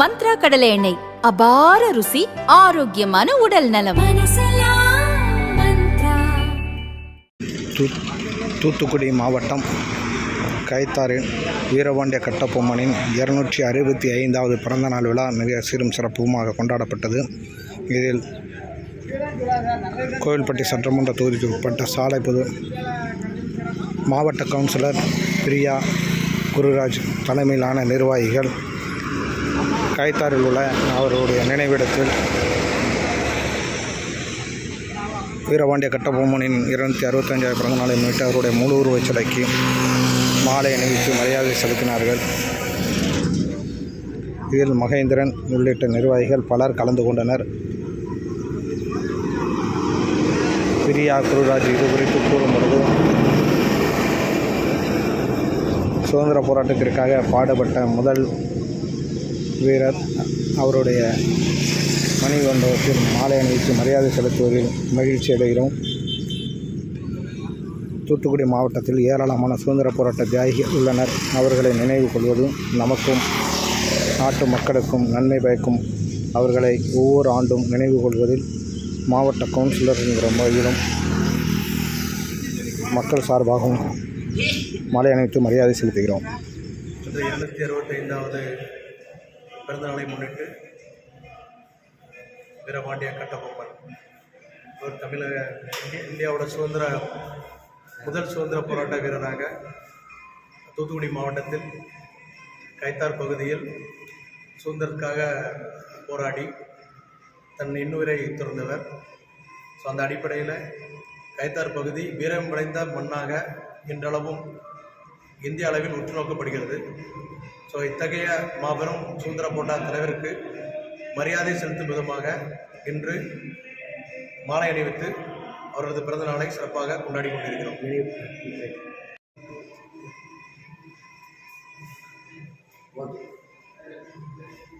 மந்த்ரா கடலை எண்ணெய். அபார ருசி ஆரோக்கியமான உடல் நலம். தூத்துக்குடி மாவட்டம் கைத்தாறு வீரபாண்டிய கட்டபொம்மனின் இருநூற்றி அறுபத்தி ஐந்தாவது பிறந்தநாள் விழா மிக சீரும் சிறப்புமாக கொண்டாடப்பட்டது. இதில் கோவில்பட்டி சட்டமன்ற தொகுதிக்கு உட்பட்ட சாலைப்புது மாவட்ட கவுன்சிலர் பிரியா குருராஜ் தலைமையிலான நிர்வாகிகள் கைத்தாரில் உள்ள அவருடைய நினைவிடத்தில் வீரபாண்டிய கட்டபொம்மனின் இருநூத்தி அறுபத்தஞ்சாவது பிறந்த நாளை முன்னிட்டு அவருடைய முழு உருவச் சிலைக்கு மாலை அணிவித்து மரியாதை செலுத்தினார்கள். இதில் மகேந்திரன் உள்ளிட்ட நிர்வாகிகள் பலர் கலந்து கொண்டனர். பிரியா குருராஜ் இது குறித்து கூறும் பொழுது சுதந்திர போராட்டத்திற்காக பாடுபட்ட முதல் வீரர் அவருடைய மணிமண்டபத்தில் மாலை அணிவித்து மரியாதை செலுத்துவதில் மகிழ்ச்சி அடைகிறோம். தூத்துக்குடி மாவட்டத்தில் ஏராளமான சுதந்திர போராட்ட தியாகிகள் உள்ளனர். அவர்களை நினைவு கொள்வது நமக்கும் நாட்டு மக்களுக்கும் நன்மை பயக்கும். அவர்களை ஒவ்வொரு ஆண்டும் நினைவு கொள்வதில் மாவட்ட கவுன்சிலர் என்கிற முறையிலும் மக்கள் சார்பாகவும் மாலை அணைத்து மரியாதை செலுத்துகிறோம். இருநூத்தி அறுபத்தைந்தாவது பிறந்தநாளை முன்னிட்டு வீரபாண்டிய கட்டபொம்மன் ஒரு தமிழக இந்திய இந்தியாவோட சுதந்திர முதல் சுதந்திர போராட்ட வீரராக தூத்துக்குடி மாவட்டத்தில் கைத்தார் பகுதியில் சுதந்திரத்துக்காக போராடி தன் இன்னுயிரை துறந்தவர். ஸோ அந்த அடிப்படையில் கைத்தார் பகுதி வீரம் விளைந்த மண்ணாக இன்றளவும் இந்திய அளவில் உற்று நோக்கப்படுகிறது ஸோ இத்தகைய மாபெரும் சுதந்திர போண்டா தலைவருக்கு மரியாதை செலுத்தும் விதமாக இன்று மாலை அணிவித்து அவரது பிறந்த நாளை சிறப்பாக கொண்டாடி கொண்டிருக்கிறோம். Thank